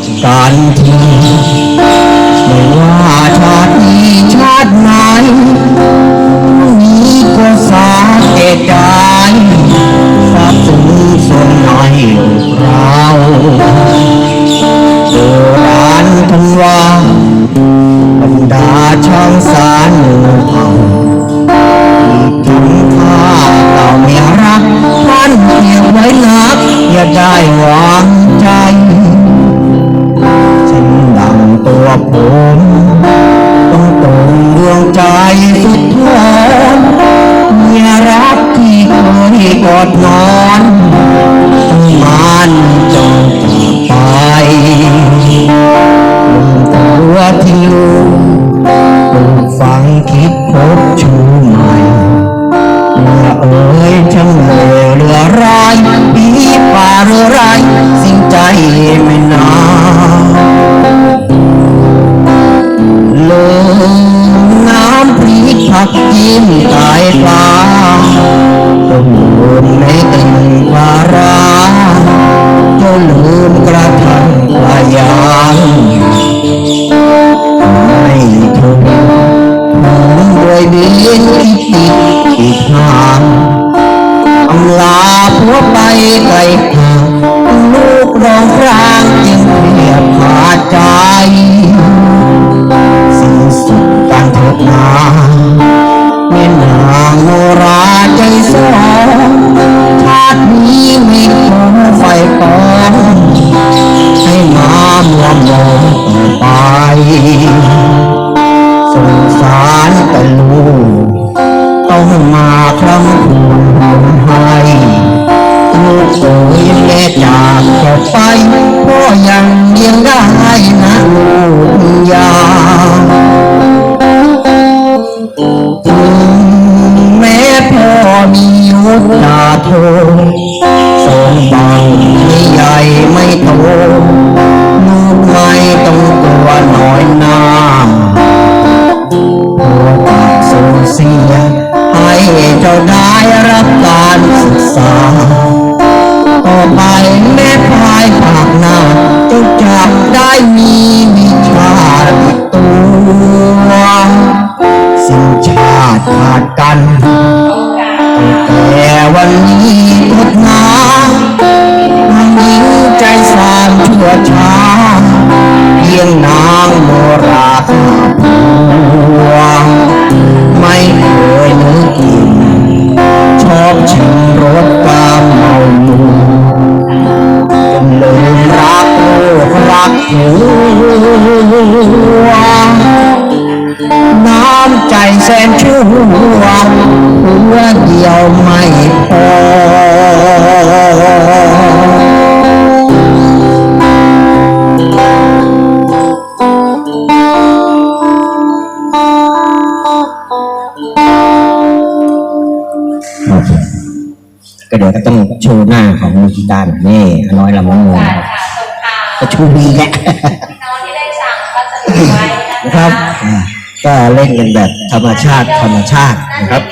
ดกันทีไม่ว่าชาตินี้ชาติไหนนี้ก็สาเหตุใดทราบซึ้งส่วนในเราโบราณท่านว่าบรรดาช่างสารหมู่เผ่าทำท่าเต่าเมียรักท่านเก็บไว้นักอย่าได้ อดนอนต้องมันจงจาไปลงตัวที่ลูกลูกฝังคิดพบชูใหม่เมื่อเอ่ยช่างเลวเหลือร้ายปีป่าเรือไรสิ่งใจไม่นาลงน้ำพริกผักจิ้มตายปลาก็ ลืมในกลิ่นปลาร้าก็ลืมกระทั่งปลายางไม่ถูกผมโดยบินคิดติดอีกห่างอำลาผัวไปไกลห่างลูกร้องครางจึงเพียบขาดใจสิ้นสุดการเถิดนาแม่นางโนรา สงสารแต่ลูกต้องมาคลำคูณผมให้ลูกเอ๋ยแม่จากจะไปพ่อยังเลี้ยงได้นะลูกยางแม้พ่อมียุทธาโททรงบังไม่ใหญ่ไม่โต เจ้าได้รับการศึกษาต่อไปแม่พายปากหน้าเจ้าจะได้มีวิชาตัวสิ้นชาติขาดกันแต่วันนี้กดนาทางหญิงใจสามชั่วช้าเพียงนางโม น้ำใจแสนชั่วหัวเดียวไม่พอก็เดี๋ยวก็ต้องโชว์หน้าของมือกีตาร์หน่อยนี่อาน้อยลำน้ำมูลค่ะค่ะส่งก็ชูบีแหละน้องที่ได้สั่งพัสดุไว้นะครับ ก็เล่นกันแบบธรรมชาติธรรมชาตินะครับ